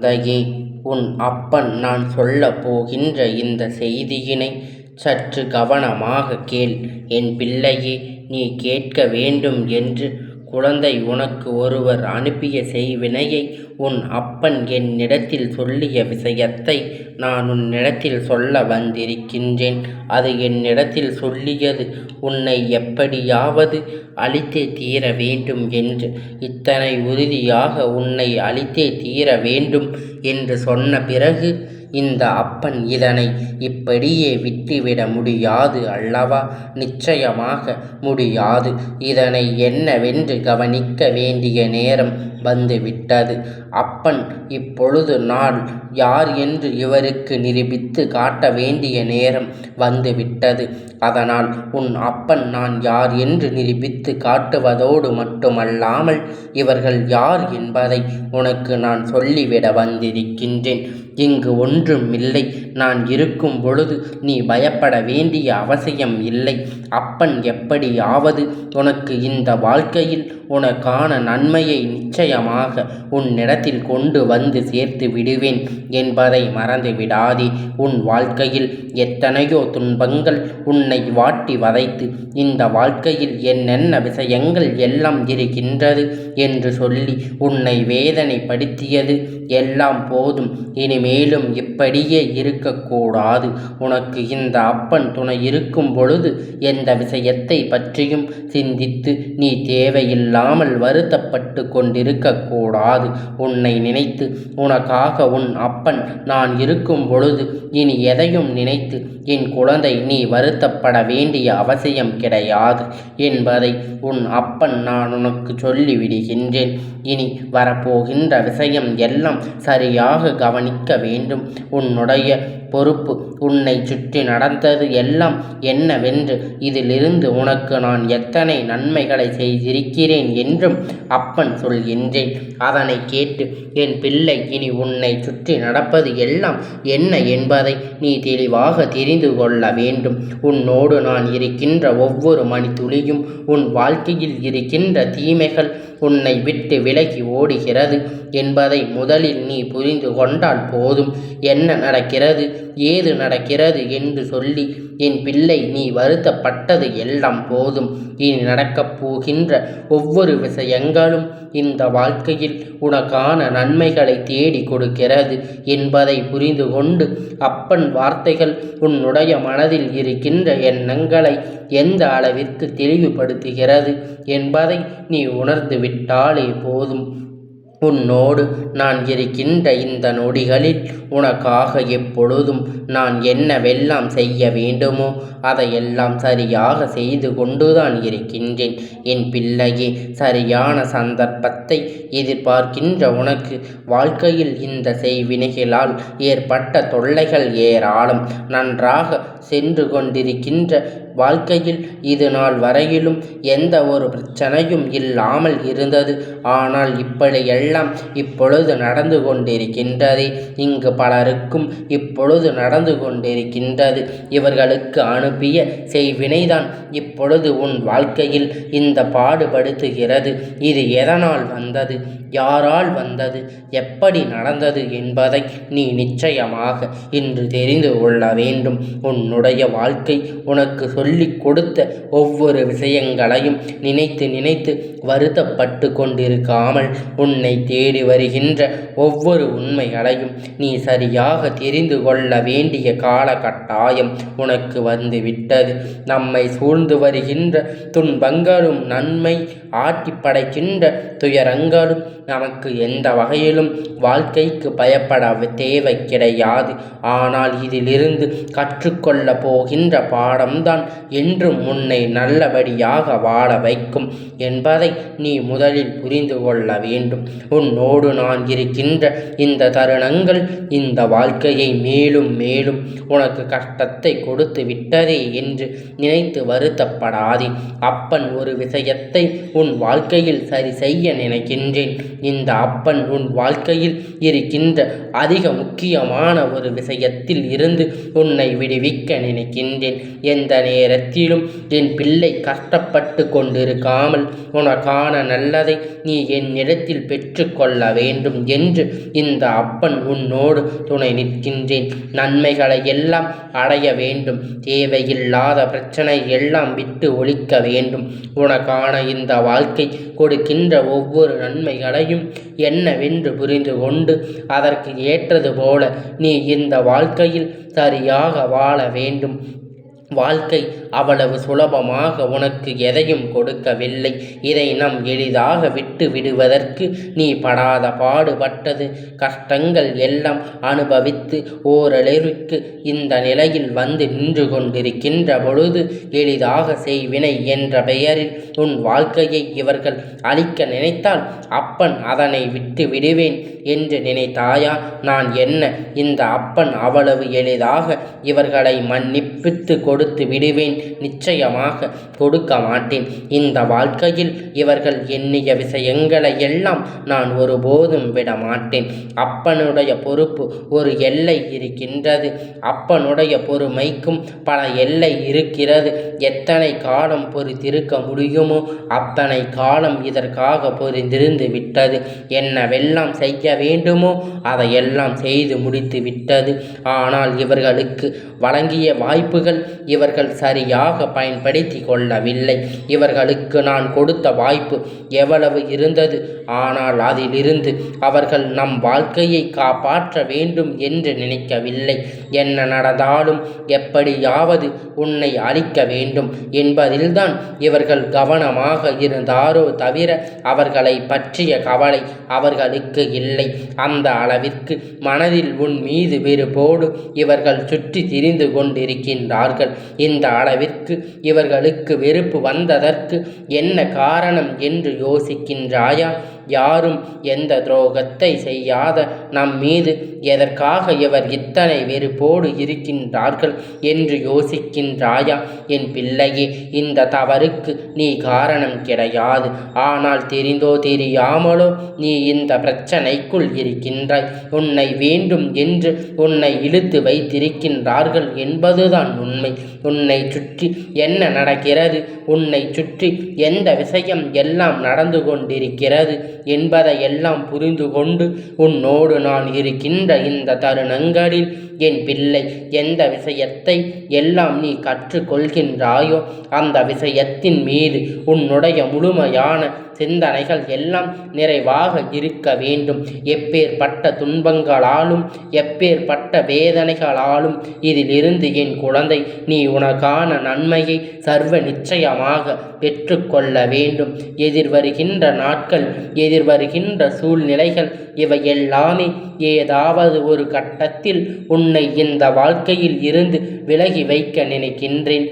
தயே உன் அப்பன் நான் சொல்லப் போகின்ற இந்த செய்தியினை சற்று கவனமாக கேள். என் பிள்ளையே நீ கேட்க வேண்டும் என்று குழந்தை உனக்கு ஒருவர் அனுப்பிய செய்வினையை உன் அப்பன் என்னிடத்தில் சொல்லிய விஷயத்தை நான் உன்னிடத்தில் சொல்ல வந்திருக்கின்றேன். அது என்னிடத்தில் சொல்லியது உன்னை எப்படியாவது அழித்தே தீர வேண்டும் என்று. இத்தனை உறுதியாக உன்னை அழித்தே தீர வேண்டும் என்று சொன்ன பிறகு இந்த அப்பன் இதனை இப்படியே விட்டுவிட முடியாது அல்லவா? நிச்சயமாக முடியாது. இதனை என்னவென்று கவனிக்க வேண்டிய நேரம் வந்துவிட்டது. அப்பன் இப்பொழுது நான் யார் என்று இவருக்கு நிரூபித்து காட்ட வேண்டிய நேரம் வந்துவிட்டது. அதனால் உன் அப்பன் நான் யார் என்று நிரூபித்து காட்டுவதோடு மட்டுமல்லாமல் இவர்கள் யார் என்பதை உனக்கு நான் சொல்லிவிட வந்திருக்கின்றேன். இங்கு ஒன்றும் இல்லை. நான் இருக்கும் பொழுது நீ பயப்பட வேண்டிய அவசியம் இல்லை. அப்பன் எப்படியாவது உனக்கு இந்த வாழ்க்கையில் உனக்கான நன்மையை நிச்சயமாக உன்னிடத்தில் கொண்டு வந்து சேர்த்து விடுவேன் என்பதை மறந்து விடாதே உன் வாழ்க்கையில் எத்தனையோ துன்பங்கள் உன்னை வாட்டி வதைத்து இந்த வாழ்க்கையில் என்னென்ன விஷயங்கள் எல்லாம் இருக்கின்றது என்று சொல்லி உன்னை வேதனைப்படுத்தியது எல்லாம் போதும். இனிமேலும் இப்படியே இருக்கக்கூடாது. உனக்கு இந்த அப்பன் துணை இருக்கும் பொழுது எந்த விஷயத்தை பற்றியும் சிந்தித்து நீ தேவையில்லாமல் வருத்தப்பட்டு கொண்டிருக்கக்கூடாது உன்னை நினைத்து உனக்காக உன் அப்பன் நான் இருக்கும் பொழுது இனி எதையும் நினைத்து என் குழந்தை நீ வருத்தப்பட வேண்டிய அவசியம் கிடையாது என்பதை உன் அப்பன் நான் உனக்கு சொல்லிவிடுகின்றேன். இனி வரப்போகின்ற விஷயம் எல்லாம் சரியாக கவனிக்க வேண்டும். உன்னுடைய பொறுப்பு உன்னைச் சுற்றி நடந்தது எல்லாம் என்னவென்று இதிலிருந்து உனக்கு நான் எத்தனை நன்மைகளை செய்திருக்கிறேன் என்றும் அப்பன் சொல்கின்றேன். அதனைக் கேட்டு என் பிள்ளை இனி உன்னை சுற்றி நடப்பது எல்லாம் என்ன என்பதை நீ தெளிவாக தெரிந்து கொள்ள வேண்டும். உன்னோடு நான் இருக்கின்ற ஒவ்வொரு மணி துளியும் உன் வாழ்க்கையில் இருக்கின்ற தீமைகள் உன்னை விட்டு விலகி ஓடுகிறது என்பதை முதலில் நீ புரிந்து கொண்டால் போதும். என்ன நடக்கிறது ஏது நடக்கிறது என்று சொல்லி என் பிள்ளை நீ வருத்தப்பட்டது எல்லாம் போதும். இனி நடக்கப் போகின்ற ஒவ்வொரு விஷயங்களும் இந்த வாழ்க்கையில் உனக்கான நன்மைகளை தேடிக் கொடுக்கிறது என்பதை புரிந்து கொண்டு அப்பன் வார்த்தைகள் உன்னுடைய மனதில் இருக்கின்ற எண்ணங்களை எந்த அளவிற்கு தெளிவுபடுத்துகிறது என்பதை நீ உணர்ந்து விட்டாலே போதும். உன்னோடு நான் இருக்கின்ற இந்த நொடிகளில் உனக்காக எப்பொழுதும் நான் என்னவெல்லாம் செய்ய வேண்டுமோ அதையெல்லாம் சரியாக செய்து கொண்டுதான் இருக்கின்றேன். என் பிள்ளையே சரியான சந்தர்ப்பத்தை எதிர்பார்க்கின்ற உனக்கு வாழ்க்கையில் இந்த செய்வினைகளால் ஏற்பட்ட தொல்லைகள் ஏராளம். நன்றாக சென்று கொண்டிருக்கின்ற வாழ்க்கையில் இது நாள் வரையிலும் எந்த ஒரு பிரச்சனையும் இல்லாமல் இருந்தது. ஆனால் இப்படியெல்லாம் இப்பொழுது நடந்து கொண்டிருக்கின்றது இங்கு பலருக்கும் இப்பொழுது நடந்து கொண்டிருக்கின்றது. இவர்களுக்கு அனுப்பிய செய்வினைதான் இப்பொழுது உன் வாழ்க்கையில் இந்த பாடுபடுத்துகிறது. இது எதனால் வந்தது யாரால் வந்தது எப்படி நடந்தது என்பதை நீ நிச்சயமாக இன்று தெரிந்து கொள்ள வேண்டும். உன்னுடைய வாழ்க்கை உனக்கு சொல்லிக் கொடுத்த ஒவ்வொரு விஷயங்களையும் நினைத்து நினைத்து வருத்தப்பட்டு கொண்டிருக்காமல் உன்னை தேடி வருகின்ற ஒவ்வொரு உண்மைகளையும் நீ சரியாக தெரிந்து கொள்ள வேண்டிய கால கட்டாயம் உனக்கு வந்துவிட்டது. நம்மை சூழ்ந்து வருகின்ற துன்பங்களும் நன்மை ஆட்டி படைக்கின்ற துயரங்களும் நமக்கு எந்த வகையிலும் வாழ்க்கைக்கு பயப்பட தேவை கிடையாது. ஆனால் இதிலிருந்து கொள்ள போகின்ற பாடம்தான் என்றும் உன்னை நல்லபடியாக வாழ வைக்கும் என்பதை நீ முதலில் புரிந்து கொள்ள வேண்டும். உன்னோடு நான் இருக்கின்ற இந்த தருணங்கள் இந்த வாழ்க்கையை மேலும் மேலும் உனக்கு கஷ்டத்தை கொடுத்து விட்டதே என்று நினைத்து வருத்தப்படாதே. அப்பன் ஒரு விஷயத்தை உன் வாழ்க்கையில் சரி செய்ய நினைக்கின்றேன். இந்த அப்பன் உன் வாழ்க்கையில் இருக்கின்ற அதிக முக்கியமான ஒரு விஷயத்தில் இருந்து உன்னை விடுவிக்க இருக்க நினைக்கின்றேன். எந்த நேரத்திலும் என் பிள்ளை கஷ்டப்பட்டு கொண்டிருக்காமல் உனக்கான நல்லதை நீ என்னிடத்தில் பெற்றுக்கொள்ள வேண்டும் என்று இந்த அப்பன் உன்னோடு துணை நிற்கின்றேன். நன்மைகளை எல்லாம் அடைய வேண்டும். தேவையில்லாத பிரச்சனை எல்லாம் விட்டு ஒழிக்க வேண்டும். உனக்கான இந்த வாழ்க்கை கொடுக்கின்ற ஒவ்வொரு நன்மைகளையும் என்னவென்று புரிந்து கொண்டு அதற்கு ஏற்றது போல நீ இந்த வாழ்க்கையில் சரியாக வாழ வேண்டும். வாழ்க்கை அவ்வளவு சுலபமாக உனக்கு எதையும் கொடுக்கவில்லை. இதை நம் எளிதாக விட்டு விடுவதற்கு நீ படாத பாடுபட்டது. கஷ்டங்கள் எல்லாம் அனுபவித்து ஓரளவிற்கு இந்த நிலையில் வந்து நின்று கொண்டிருக்கின்ற பொழுது எளிதாக செய்வினை என்ற பெயரில் உன் வாழ்க்கையை இவர்கள் அழிக்க நினைத்தால் அப்பன் அதனை விட்டு விடுவேன் என்று நினைத்தாயா? நான் என்ன? இந்த அப்பன் அவ்வளவு எளிதாக இவர்களை மன்னிப்பித்து கொடுத்து விடுவேன். நிச்சயமாக கொடுக்க மாட்டேன். இந்த வாழ்க்கையில் இவர்கள் எண்ணிய விஷயங்களை எல்லாம் நான் ஒருபோதும் விட மாட்டேன். அப்பனுடைய பொறுப்பு ஒரு எல்லை இருக்கின்றது. அப்பனுடைய பொறுமைக்கும் பல எல்லை இருக்கிறது. எத்தனை காலம் பொறுத்திருக்க முடியுமோ அத்தனை காலம் இதற்காக பொறிந்திருந்து விட்டது. என்னவெல்லாம் செய்ய வேண்டுமோ அதையெல்லாம் செய்து முடித்து விட்டது. ஆனால் இவர்களுக்கு வழங்கிய வாய்ப்புகள் இவர்கள் சரியாக பயன்படுத்தி கொள்ளவில்லை. இவர்களுக்கு நான் கொடுத்த வாய்ப்பு எவ்வளவு இருந்தது? ஆனால் அதிலிருந்து அவர்கள் நம் வாழ்க்கையை காப்பாற்ற வேண்டும் என்று நினைக்கவில்லை. என்ன நடந்தாலும் எப்படியாவது உன்னை அழிக்க வேண்டும் என்பதில்தான் இவர்கள் கவனமாக இருந்தாரோ தவிர அவர்களை பற்றிய கவலை அவர்களுக்கு இல்லை. அந்த அளவிற்கு மனதில் உன் மீது வெறுப்போடு இவர்கள் சுற்றி திரிந்து கொண்டிருக்கின்றார்கள். இந்த அளவிற்கு இவர்களுக்கு வெறுப்பு வந்ததற்கு என்ன காரணம் என்று யோசிக்கின்றாயா? யாரும் எந்த துரோகத்தை செய்யாத நம் மீது எதற்காக இவர் இத்தனை வெறுப்போடு இருக்கின்றார்கள் என்று யோசிக்கின்றாயா? என் பிள்ளையே இந்த தவறுக்கு நீ காரணம் கிடையாது. ஆனால் தெரிந்தோ தெரியாமலோ நீ இந்த பிரச்சனைக்குள் இருக்கின்றாய். உன்னை வேண்டும் என்று உன்னை இழுத்து வைத்திருக்கின்றார்கள் என்பதுதான் உண்மை. உன்னை சுற்றி என்ன நடக்கிறது? உன்னை சுற்றி எந்த விஷயம் எல்லாம் நடந்து கொண்டிருக்கிறது? என்பதை எல்லாம் புரிந்து கொண்டு உன்னோடு நான் இருக்கின்ற இந்த தருணங்களில் என் பிள்ளை எந்த விஷயத்தை எல்லாம் நீ கற்றுக்கொள்கின்றாயோ அந்த விஷயத்தின் மீது உன்னுடைய முழுமையான சிந்தனைகள் எல்லாம் நிறைவாக இருக்க வேண்டும். எப்பேற்பட்ட துன்பங்களாலும் எப்பேற்பட்ட வேதனைகளாலும் இதிலிருந்து என் குழந்தை நீ உனக்கான நன்மையை சர்வ நிச்சயமாக பெற்றுக்கொள்ள வேண்டும். எதிர்வருகின்ற நாட்கள் எதிர்வருகின்ற சூழ்நிலைகள் இவை எல்லாமே ஏதாவது ஒரு கட்டத்தில் உன்னை இந்த வாழ்க்கையில் இருந்து விலகி வைக்க நினைக்கின்றேன்.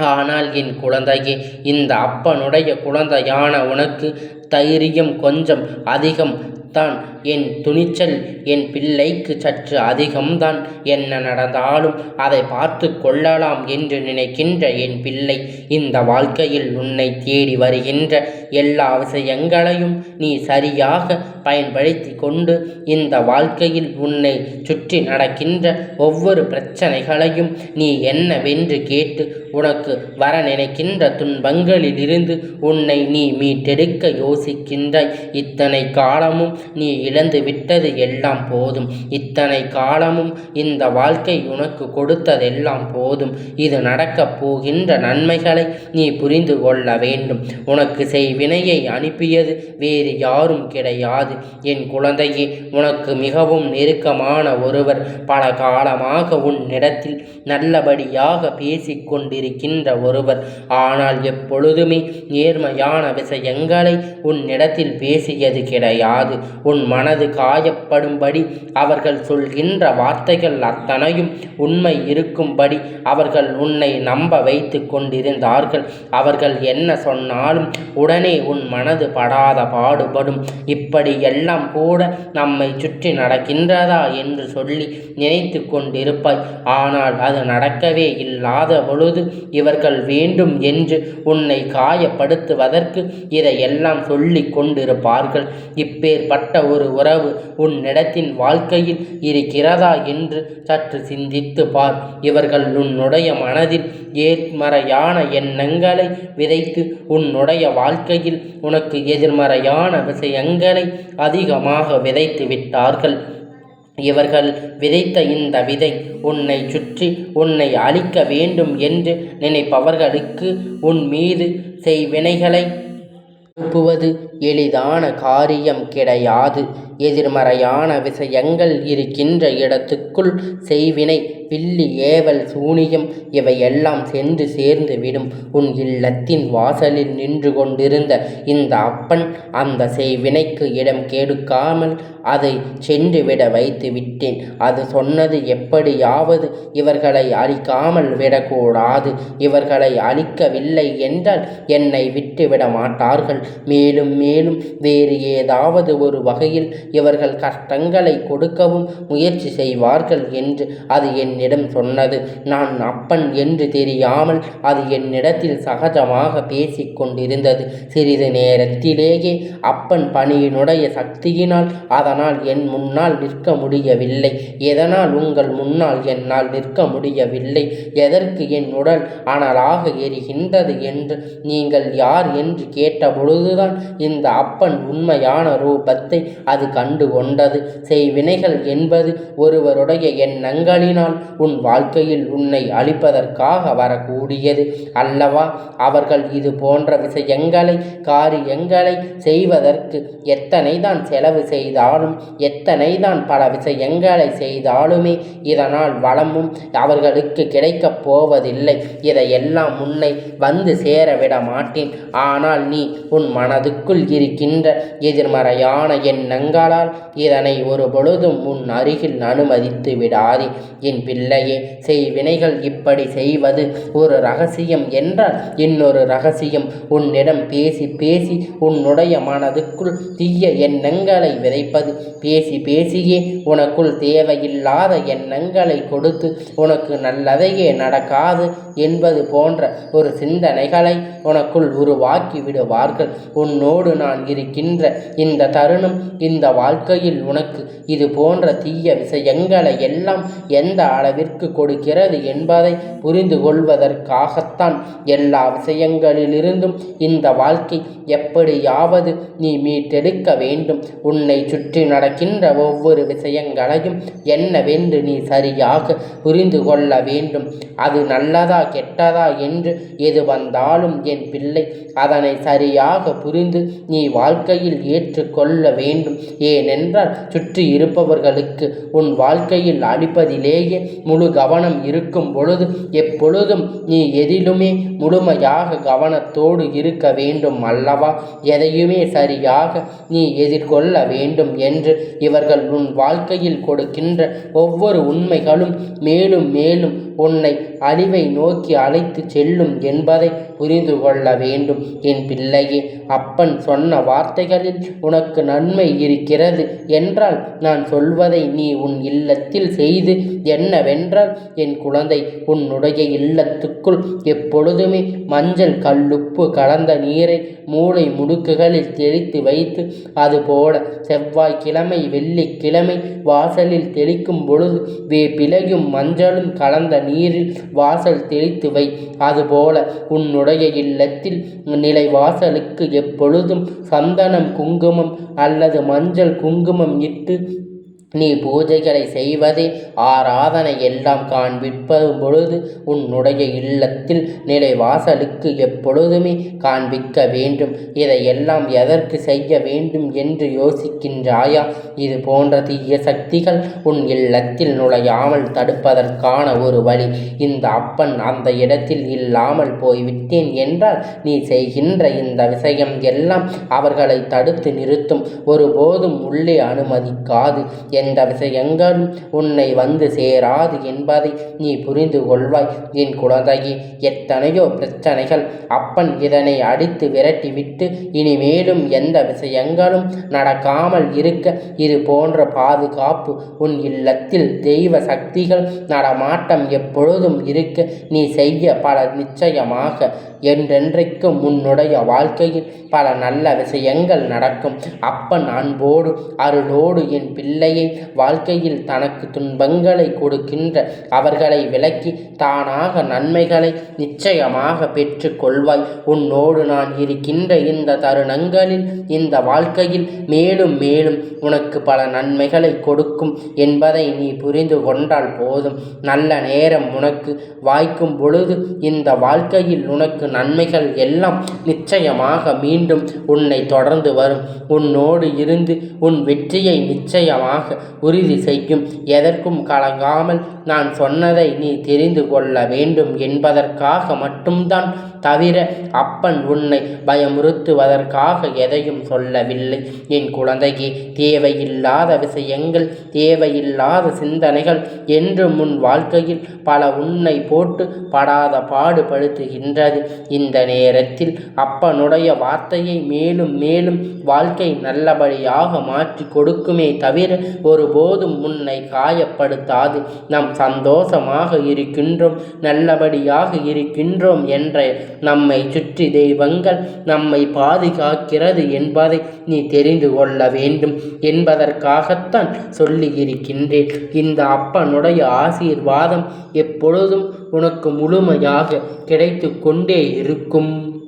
ஆனால் என் குழந்தையே இந்த அப்பனுடைய குழந்தையான உனக்கு தைரியம் கொஞ்சம் அதிகம். தான். என் துணிச்சல் என் பிள்ளைக்கு சற்று அதிகம்தான். என்ன நடந்தாலும் அதை பார்த்து கொள்ளலாம் என்று நினைக்கின்ற என் பிள்ளை இந்த வாழ்க்கையில் உன்னை தேடி வருகின்ற எல்லா விஷயங்களையும் நீ சரியாக பயன்படுத்தி கொண்டு இந்த வாழ்க்கையில் உன்னை சுற்றி நடக்கின்ற ஒவ்வொரு பிரச்சனைகளையும் நீ என்னவென்று கேட்டு உனக்கு வர நினைக்கின்ற துன்பங்களிலிருந்து உன்னை நீ மீட்டெடுக்க யோசிக்கின்றாய். இத்தனை காலமும் நீ இழந்து விட்டது எல்லாம் போதும். இத்தனை காலமும் இந்த வாழ்க்கை உனக்கு கொடுத்ததெல்லாம் போதும். இது நடக்கப் போகின்ற நன்மைகளை நீ புரிந்து கொள்ள வேண்டும். உனக்கு செய்வினையை அனுப்பியது வேறு யாரும் கிடையாது. என் குழந்தையே உனக்கு மிகவும் நெருக்கமான ஒருவர் பல காலமாக உன்னிடத்தில் நல்லபடியாக பேசிக்கொண்டிருக்கின்ற ஒருவர். ஆனால் எப்பொழுதுமே நேர்மையான விஷயங்களை உன்னிடத்தில் பேசியது கிடையாது. உன் மனது காயப்படும்படி அவர்கள் சொல்கின்ற வார்த்தைகள் அத்தனையும் உண்மை இருக்கும்படி அவர்கள் உன்னை நம்ப வைத்து கொண்டிருந்தார்கள். அவர்கள் என்ன சொன்னாலும் உடனே உன் மனது படாத பாடுபடும். இப்படி எல்லாம் கூட நம்மை சுற்றி நடக்கின்றதா என்று சொல்லி நினைத்து கொண்டிருப்பாய். ஆனால் அது நடக்கவே இல்லாத பொழுது இவர்கள் வேண்டும் என்று உன்னை காயப்படுத்துவதற்கு இதையெல்லாம் சொல்லி கொண்டிருப்பார்கள். இப்பேற்பட்ட பட்ட ஒரு உறவு உன்னிடத்தின் வாழ்க்கையில் இருக்கிறதா என்று சற்று சிந்தித்து பார். இவர்கள் உன்னுடைய மனதில் ஏர்மறையான எண்ணங்களை விதைத்து உன்னுடைய வாழ்க்கையில் உனக்கு எதிர்மறையான விஷயங்களை அதிகமாக விதைத்து விட்டார்கள். இவர்கள் விதைத்த இந்த விதை உன்னை சுற்றி உன்னை அழிக்க வேண்டும் என்று நினைப்பவர்களுக்கு உன் மீது செய்வினைகளை அனுப்புவது எளிதான காரியம் கிடையாது. எதிர்மறையான விஷயங்கள் இருக்கின்ற இடத்துக்குள் செய்வினை பில்லி ஏவல் சூனியம் இவையெல்லாம் சென்று சேர்ந்து விடும். உன் இல்லத்தின் வாசலில் நின்று கொண்டிருந்த இந்த அப்பன் அந்த செய்வினைக்கு இடம் கெடுக்காமல் அதை சென்று விட வைத்து விட்டேன் அது சொன்னது எப்படியாவது இவர்களை அழிக்காமல் விடக்கூடாது. இவர்களை அழிக்கவில்லை என்றால் என்னை விட்டுவிட மாட்டார்கள். மேலும் மேலும் மேலும் வேறு ஏதாவது ஒரு வகையில் இவர்கள் கஷ்டங்களை கொடுக்கவும் முயற்சி செய்வார்கள் என்று அது என்னிடம் சொன்னது. நான் அப்பன் என்று தெரியாமல் அது என்னிடத்தில் சகஜமாக பேசிக் கொண்டிருந்தது. சிறிது நேரத்திலேயே அப்பன் பணியினுடைய சக்தியினால் அதனால் என் முன்னால் நிற்க முடியவில்லை. எதனால் உங்கள் முன்னால் என்னால் நிற்க முடியவில்லை? எதற்கு என் உடல் அனலாக எரிகின்றது என்று நீங்கள் யார் என்று கேட்டபொழுதுதான் இந்த அப்பன் உண்மையான ரூபத்தை அது கண்டு கொண்டது. செய்வினைகள் என்பது ஒருவருடைய எண்ணங்களினால் உன் வாழ்க்கையில் உன்னை அழிப்பதற்காக வரக்கூடியது அல்லவா? அவர்கள் இது போன்ற விஷயங்களை காரியங்களை செய்வதற்கு எத்தனை தான் செலவு செய்தாலும் எத்தனை தான் பல விஷயங்களை செய்தாலுமே இதனால் வளமும் அவர்களுக்கு கிடைக்கப் போவதில்லை. இதையெல்லாம் உன்னை வந்து சேரவிட மாட்டேன். ஆனால் நீ உன் மனதுக்குள் இருக்கின்ற எதிர்மறையான எண்ணங்களால் இதனை ஒரு பொழுதும் உன் அருகில் அனுமதித்து விடாதே. என் பிள்ளையே செய்வினைகள் இப்படி செய்வது ஒரு ரகசியம் என்றால் இன்னொரு ரகசியம். உன்னிடம் பேசி பேசி உன்னுடைய மனதுக்குள் தீய எண்ணங்களை விதைப்பது. பேசி பேசியே உனக்குள் தேவையில்லாத எண்ணங்களை கொடுத்து உனக்கு நல்லதையே நடக்காது என்பது போன்ற ஒரு சிந்தனைகளை உனக்குள் உருவாக்கி விடுவார்கள். உன்னோடு நான் இருக்கின்ற இந்த தருணம் இந்த வாழ்க்கையில் உனக்கு இது போன்ற தீய விஷயங்களை எல்லாம் எந்த அளவிற்கு கொடுக்கிறது என்பதை புரிந்து கொள்வதற்காகத்தான் எல்லா விஷயங்களிலிருந்தும் இந்த வாழ்க்கை எப்படியாவது நீ மீட்டெடுக்க வேண்டும். உன்னை சுற்றி நடக்கின்ற ஒவ்வொரு விஷயங்களையும் என்னவென்று நீ சரியாக புரிந்து கொள்ள வேண்டும். அது நல்லதா கெட்டதா என்று எது வந்தாலும் என் பிள்ளை அதனை சரியாக புரிந்து நீ வாழ்க்கையில் ஏற்றுக்கொள்ள வேண்டும். ஏனென்றால் சுற்றி இருப்பவர்களுக்கு உன் வாழ்க்கையில் அளிப்பதிலேயே முழு கவனம் இருக்கும் பொழுது எப்பொழுதும் நீ எதிலுமே முழுமையாக கவனத்தோடு இருக்க வேண்டும் அல்லவா? எதையுமே சரியாக நீ எதிர்கொள்ள வேண்டும் என்று இவர்கள் உன் வாழ்க்கையில் கொடுக்கின்ற ஒவ்வொரு உண்மைகளும் மேலும் மேலும் உன்னை அழிவை நோக்கி அழைத்து செல்லும் என்பதை புரிந்து கொள்ள வேண்டும். என் பிள்ளையே அப்பன் சொன்ன வார்த்தைகளில் உனக்கு நன்மை இருக்கிறது என்றால் நான் சொல்வதை நீ உன் இல்லத்தில் செய்து என்னவென்றால் என் குழந்தை உன்னுடைய இல்லத்துக்குள் எப்பொழுதுமே மஞ்சள் கல்லுப்பு கலந்த நீரை மூளை முடுக்குகளில் தெளித்து வைத்து அதுபோல செவ்வாய்க்கிழமை வெள்ளிக்கிழமை வாசலில் தெளிக்கும் பொழுது வே வேப்பிலையும் மஞ்சளும் கலந்த நீரில் வாசல் தெளித்து வை அதுபோல உன்னுடைய இல்லத்தில் நிலை வாசலுக்கு எப்பொழுதும் சந்தனம் குங்குமம் அல்லது மஞ்சள் குங்குமம் இட்டு நீ பூஜைகளை செய்வதே ஆராதனை எல்லாம் காண்பிப்பதும் பொழுது உன்னுடைய இல்லத்தில் நிலை வாசலுக்கு எப்பொழுதுமே காண்பிக்க வேண்டும். இதையெல்லாம் எதற்கு செய்ய வேண்டும் என்று யோசிக்கின்றாயா? இது போன்ற தீய சக்திகள் உன் இல்லத்தில் நுழையாமல் தடுப்பதற்கான ஒரு வழி. இந்த அப்பன் அந்த இடத்தில் இல்லாமல் போய்விட்டேன் என்றால் நீ செய்கின்ற இந்த விஷயம் எல்லாம் அவர்களை தடுத்து நிறுத்தும். ஒருபோதும் உள்ளே அனுமதிக்காது. எந்த விஷயங்களும் உன்னை வந்து சேராது என்பதை நீ புரிந்து கொள்வாய். என் குழந்தையே எத்தனையோ பிரச்சனைகள் அப்பன் இதனை அடித்து விரட்டிவிட்டு இனிமேலும் எந்த விஷயங்களும் நடக்காமல் இருக்க இது போன்ற பாதுகாப்பு உன் இல்லத்தில் தெய்வ சக்திகள் நடமாட்டம் எப்பொழுதும் இருக்க நீ செய்ய பல நிச்சயமாக. என்றென்றைக்கும் உன்னுடைய வாழ்க்கையில் பல நல்ல விஷயங்கள் நடக்கும். அப்பன் அன்போடு அருளோடு என் பிள்ளையை வாழ்க்கையில் தனக்கு துன்பங்களை கொடுக்கின்ற அவர்களை விலக்கி தானாக நன்மைகளை நிச்சயமாக பெற்று கொள்வாய் உன்னோடு நான் இருக்கின்ற இந்த தருணங்களில் இந்த வாழ்க்கையில் மேலும் மேலும் உனக்கு பல நன்மைகளை கொடுக்கும் என்பதை நீ புரிந்து கொண்டால் போதும். நல்ல நேரம் உனக்கு வாய்க்கும் பொழுது இந்த வாழ்க்கையில் உனக்கு நன்மைகள் எல்லாம் நிச்சயமாக மீண்டும் உன்னை தொடர்ந்து வரும். உன்னோடு இருந்து உன் வெற்றியை நிச்சயமாக உறுதி செய்யும் எதற்கும் கலங்காமல் நான் சொன்னதை நீ தெரிந்து கொள்ள வேண்டும் என்பதற்காக மட்டும்தான் தவிர அப்பன் உன்னை பயமுறுத்துவதற்காக எதையும் சொல்லவில்லை. என் குழந்தைக்கு தேவையில்லாத விஷயங்கள் தேவையில்லாத சிந்தனைகள் என்று முன் வாழ்க்கையில் பல உன்னை போட்டு படாத பாடுபடுத்துகின்றது. இந்த நேரத்தில் அப்பனுடைய வார்த்தையை மேலும் மேலும் வாழ்க்கை நல்லபடியாக மாற்றி கொடுக்குமே தவிர ஒருபோதும் உன்னை காயப்படுத்தாது. நாம் சந்தோஷமாக இருக்கின்றோம் நல்லபடியாக இருக்கின்றோம் என்ற நம்மை சுற்றி தெய்வங்கள் நம்மை பாதுகாக்கிறது என்பதை நீ தெரிந்து கொள்ள வேண்டும் என்பதற்காகத்தான் சொல்லியிருக்கின்றேன். இந்த அப்பனுடைய ஆசீர்வாதம் எப்பொழுதும் உனக்கு முழுமையாக கிடைத்து கொண்டே இருக்கும்.